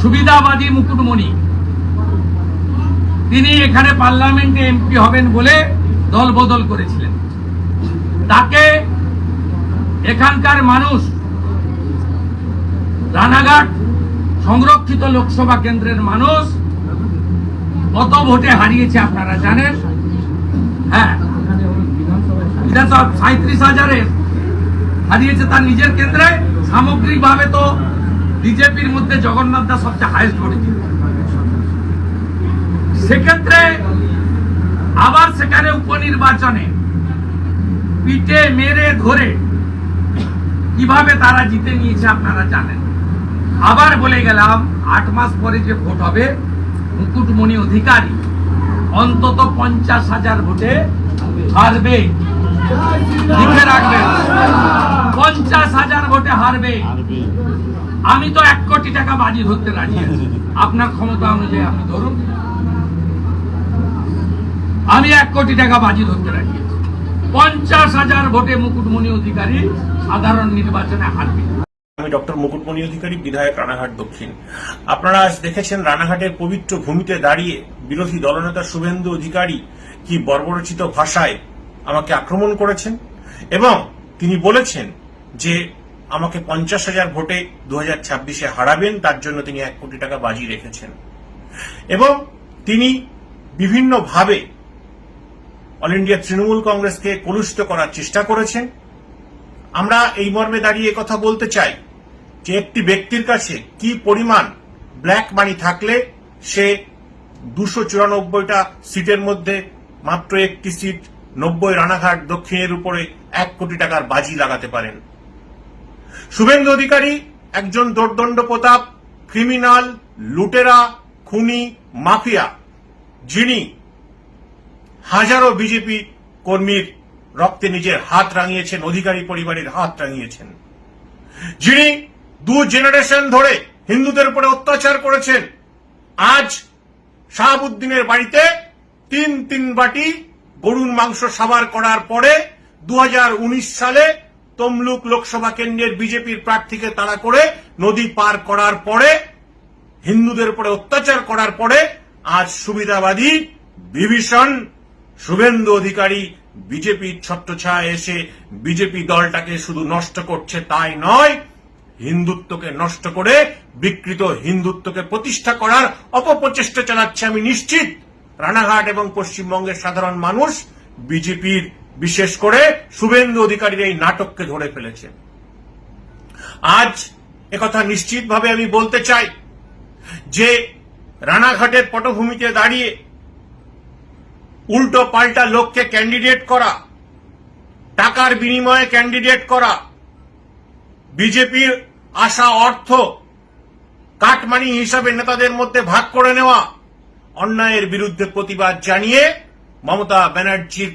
সুবিধাবাদী মুকুটমণি। তিনি এখানে পার্লামেন্টে এমপি হবেন বলে দল বদল করেছিলেন। তাকে এখানকার মানুষ রানাঘাট সংরক্ষিত লোকসভা কেন্দ্রের মানুষ কত ভোটে হারিয়েছে আপনারা জানেন? হ্যাঁ। বিধানসভা সাঁত্রিশ হাজারে হারিয়েছে তার নিজের কেন্দ্রে। সামগ্রিকভাবে তো বিজেপির মধ্যে জগন্নাথ দাস সবচেয়ে হাইস্ট করেছিল সেক্ষেত্রে আবার সেখানে উপনির্বাচনে পিঠে মেরে ধরে কীভাবে তারা জিতে নিয়েছে আপনারা জানেন। আবার বলে গেলাম, আট মাস পরে যে ভোট হবে, মুকুটমণি অধিকারী অন্তত পঞ্চাশ হাজার ভোটে হারবে। লিখে রাখবেন, পঞ্চাশ হাজার ভোটে হারবে। আমি তো এক কোটি টাকা বাজি ধরতে রাজি আছি। আপনার ক্ষমতা অনুযায়ী আপনি ধরুন। আমি এক কোটি টাকা বাজি ধরতে রাজি আছি। পঞ্চাশ হাজার ভোটে মুকুটমণি অধিকারী সাধারণ নির্বাচনে হারবে। আমি ডক্টর মুকুটমণি অধিকারী বিধায়ক রানাঘাট দক্ষিণ। আপনারা আজ দেখেছেন রানাঘাটের পবিত্র ভূমিতে দাঁড়িয়ে বিরোধী দলনেতা শুভেন্দু অধিকারী কি বর্বরচিত ভাষায় আমাকে আক্রমণ করেছেন? এবং তিনি বলেছেন যে আমাকে পঞ্চাশ হাজার ভোটে দু হাজার ছাব্বিশে হারাবেন, তার জন্য তিনি এক কোটি টাকা বাজি রেখেছেন। এবং তিনি বিভিন্নভাবে অল ইন্ডিয়া তৃণমূল কংগ্রেসকে কলুষিত করার চেষ্টা করেছেন। আমরা এই মর্মে দাঁড়িয়ে কথা বলতে চাই যে একটি ব্যক্তির কাছে কি পরিমাণ ব্ল্যাক মানি থাকলে সে দুশো চুরানব্বইটা সিটের মধ্যে মাত্র একটি সিট, নব্বই রানাঘাট দক্ষিণের উপরে এক কোটি টাকার বাজি লাগাতে পারেন। শুভেন্দু অধিকারী, একজন দোর্দণ্ড প্রতাপ, ক্রিমিনাল, লুটেরা, খুনি, মাফিয়া। যিনি হাজারো বিজেপি কর্মীর রক্তে নিজের হাত রাঙিয়েছেন, অধিকারী পরিবারের হাত রাঙিয়েছেন। যিনি দু জেনারেশন ধরে হিন্দুদের উপরে অত্যাচার করেছেন, আজ শাহাবুদ্দিনের বাড়িতে তিন তিন বাটি গরুর মাংস সাবার করার পরে দু হাজার উনিশ সালে তমলুক লোকসভা কেন্দ্রের বিজেপির প্রার্থীকে তাড়া করে নদী পার করার পরে, হিন্দুদের উপরে অত্যাচার করার পরে, আজ সুবিধাবাদী, বিভীষণ, শুভেন্দু অধিকারী বিজেপির ছত্রছায় এসে বিজেপি দলটাকে শুধু নষ্ট করছে তাই নয়, হিন্দুত্বকে নষ্ট করে বিকৃত হিন্দুত্বকে প্রতিষ্ঠা করার অপপ্রচেষ্টা চালাচ্ছে আমি নিশ্চিত। রানাঘাট এবং পশ্চিমবঙ্গের সাধারণ মানুষ বিজেপির বিশেষ করে শুভেন্দু অধিকারীর এই নাটককে ধরে ফেলেছে। আজ একথা নিশ্চিতভাবে আমি বলতে চাই যে রানাঘাটের পটভূমিতে দাঁড়িয়ে উল্টো পাল্টা লোককে ক্যান্ডিডেট করা, টাকার বিনিময়ে ক্যান্ডিডেট করা, বিজেপির আশা অর্থ কাটমানি হিসাবে নেতাদের মধ্যে ভাগ করে নেওয়া, অন্যায়ের বিরুদ্ধে প্রতিবাদ জানিয়ে মমতা ব্যানার্জির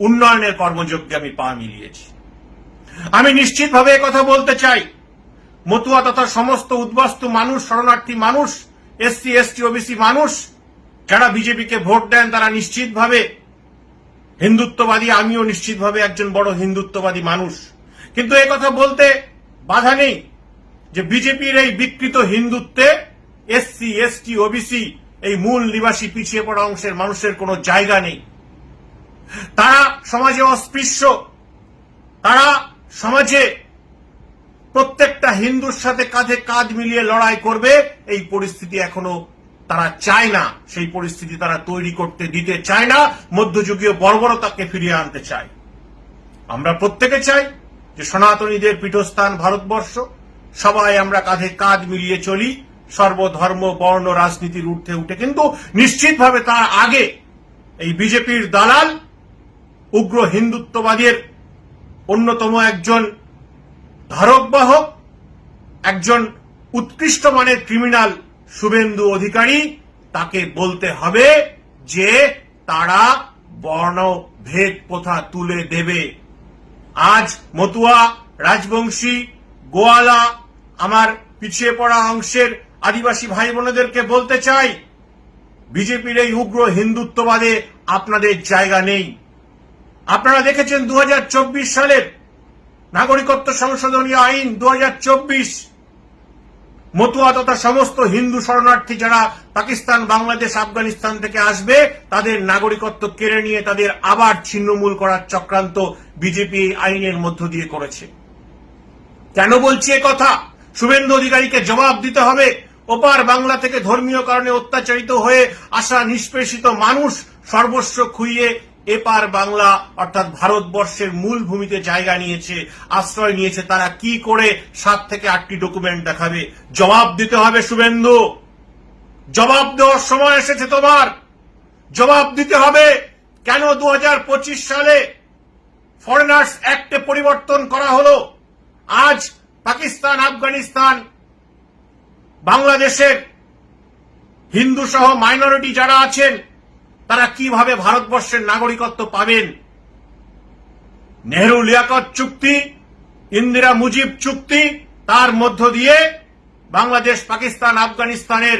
উন্নয়নের কর্মযজ্ঞে আমি পা মিলিয়েছি। আমি নিশ্চিতভাবে কথা বলতে চাই। মতুয়া তথা সমস্ত উদ্বাস্তু মানুষ, শরণার্থী মানুষ, এসসি, এসটি, ওবিসি মানুষ, যারা বিজেপিকে ভোট দেন, তারা নিশ্চিতভাবে হিন্দুত্ববাদী, আমিও নিশ্চিতভাবে একজন বড় হিন্দুত্ববাদী মানুষ। কিন্তু এ কথা বলতে বাধা নেই যে বিজেপির এই বিকৃত হিন্দুত্বে এসসি, এসটি, ওবিসি এই মূল নিবাসী পিছিয়ে পড়া অংশের মানুষের কোনো জায়গা নেই। তারা সমাজে অস্পৃশ্য। তারা সমাজে প্রত্যেকটা হিন্দুর সাথে কাঁধে কাঁধ মিলিয়ে লড়াই করবে, এই পরিস্থিতি এখনও তারা চায় না। সেই পরিস্থিতি তারা তৈরি করতে দিতে চায় না, মধ্যযুগীয় বর্বরতাকে ফিরিয়ে আনতে চায়। আমরা প্রত্যেকে চাই যে সনাতনীদের পীঠস্থান ভারতবর্ষ, সবাই আমরা কাঁধে কাঁধ মিলিয়ে চলি, সর্বধর্ম, বর্ণ, রাজনীতির ঊর্ধ্বে উঠে। কিন্তু নিশ্চিতভাবে তার আগে এই বিজেপির দালাল উগ্র হিন্দুত্ববাদের অন্যতম একজন ধারক বাহক একজন উৎকৃষ্ট মানের ক্রিমিনাল শুভেন্দু অধিকারী, তাকে বলতে হবে যে তারা বর্ণ ভেদ প্রথা তুলে দেবে। আজ মতুয়া রাজবংশী গোয়ালা আমার পিছিয়ে পড়া অংশের আদিবাসী ভাই বোনেদেরকে বলতে চাই, বিজেপির এই উগ্র হিন্দুত্ববাদে আপনাদের জায়গা নেই। আপনারা দেখেছেন দু হাজার চব্বিশ সালের নাগরিকত্ব সংশোধনী আইন দু মতুয়া তথা সমস্ত হিন্দু শরণার্থী যারা পাকিস্তান, বাংলাদেশ, আফগানিস্তান থেকে আসবে, তাদের নাগরিকত্ব কেড়ে নিয়ে তাদের আবার ছিন্নমূল করার চক্রান্ত বিজেপি আইনের মধ্য দিয়ে করেছে। কেন বলছি কথা? শুভেন্দু অধিকারীকে জবাব দিতে হবে। ওপার বাংলা থেকে ধর্মীয় কারণে অত্যাচারিত হয়ে আসা নিষ্পেষিত মানুষ সর্বস্ব খুইয়ে এপার বাংলা, অর্থাৎ ভারতবর্ষের মূল ভূমিতে জায়গা নিয়েছে, আশ্রয় নিয়েছে, তারা কি করে সাত থেকে আটটি ডকুমেন্ট দেখাবে? জবাব দিতে হবে, শুভেন্দু। জবাব দেওয়ার সময় এসেছে তোমার। জবাব দিতে হবে, কেন দু হাজার পঁচিশ সালে ফরেনার্স অ্যাক্টে পরিবর্তন করা হলো? আজ পাকিস্তান, আফগানিস্তান, বাংলাদেশের হিন্দু সহ মাইনরিটি যারা আছেন তারা কীভাবে ভারতবর্ষের নাগরিকত্ব পাবেন? নেহরু লিয়াকত চুক্তি, ইন্দিরা মুজিব চুক্তি, তার মধ্য দিয়ে বাংলাদেশ, পাকিস্তান, আফগানিস্তানের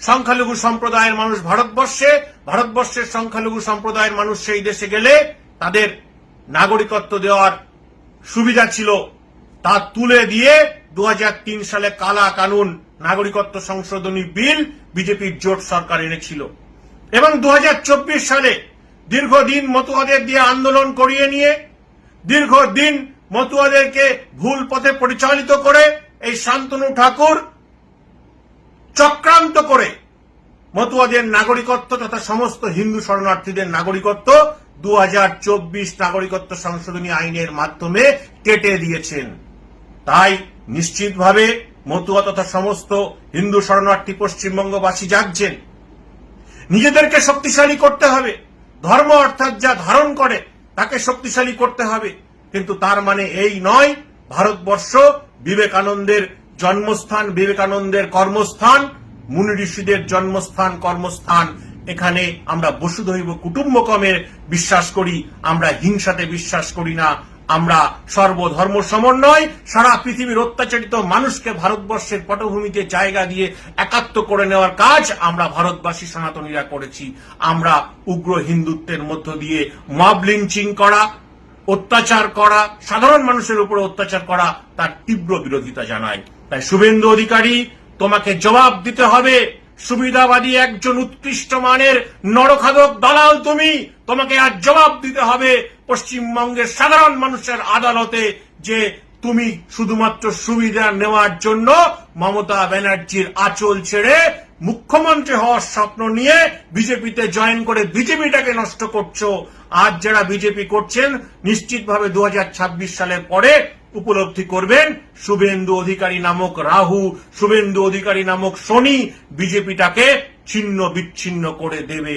সংখ্যালঘু সম্প্রদায়ের মানুষ ভারতবর্ষে, ভারতবর্ষের সংখ্যালঘু সম্প্রদায়ের মানুষ সেই দেশে গেলে তাদের নাগরিকত্ব দেওয়ার সুবিধা ছিল। তা তুলে দিয়ে দু হাজার তিন সালে কালা কানুন, নাগরিকত্ব সংশোধনী বিল বিজেপির জোট সরকার এনেছিল। এবং দু হাজার চব্বিশ সালে দীর্ঘদিন মতুয়াদের দিয়ে আন্দোলন করিয়ে নিয়ে দীর্ঘদিন মতুয়াদেরকে ভুল পথে পরিচালিত করে এই শান্তনু ঠাকুর চক্রান্ত করে মতুয়াদের নাগরিকত্ব তথা সমস্ত হিন্দু শরণার্থীদের নাগরিকত্ব দু হাজার চব্বিশ নাগরিকত্ব সংশোধনী আইনের মাধ্যমে কেটে দিয়েছেন। তাই নিশ্চিতভাবে মতুয়া তথা সমস্ত হিন্দু শরণার্থী পশ্চিমবঙ্গবাসী জাগছেন। নিজেদেরকে শক্তিশালী করতে হবে। ধর্ম অর্থাৎ যা ধারণ করে, তাকে শক্তিশালী করতে হবে। কিন্তু তার মানে এই নয়, ভারতবর্ষ বিবেকানন্দের জন্মস্থান, বিবেকানন্দের কর্মস্থান, মুনি ঋষিদের জন্মস্থান, কর্মস্থান। এখানে আমরা বসুধৈব কুটুম্বকমের বিশ্বাস করি, আমরা হিংসাতে বিশ্বাস করি না। আমরা সর্বধর্ম সমন্বয়, সারা পৃথিবীর অত্যাচারিত মানুষকে ভারতবর্ষের পটভূমিতে জায়গা দিয়ে একাত্ম করে নেওয়ার কাজ আমরা ভারতবাসী সনাতনীরা করেছি। আমরা উগ্র হিন্দুত্বের মধ্য দিয়ে মব লিঞ্চিং করা, অত্যাচার করা, সাধারণ মানুষের উপরে অত্যাচার করা তার তীব্র বিরোধিতা জানায় তাই শুভেন্দু অধিকারী, তোমাকে জবাব দিতে হবে, সুবিধাবাদী একজন উৎকৃষ্ট মানের নরখাদক দালাল তুমি, তোমাকে আজ জবাব দিতে হবে পশ্চিমবঙ্গের সাধারণ মানুষের আদালতে যে তুমি শুধুমাত্র সুবিধা নেওয়ার জন্য মমতা ব্যানার্জির আঁচল ছেড়ে মুখ্যমন্ত্রী হওয়ার স্বপ্ন নিয়ে বিজেপিতে জয়েন করে বিজেপিটাকে নষ্ট করছ, আজ যারা বিজেপি করছেন নিশ্চিতভাবে দু সালের পরে উপলব্ধি করবেন শুভেন্দু অধিকারী নামক রাহু, শুভেন্দু অধিকারী নামক শনি বিজেপিটাকে ছিন্ন বিচ্ছিন্ন করে দেবে।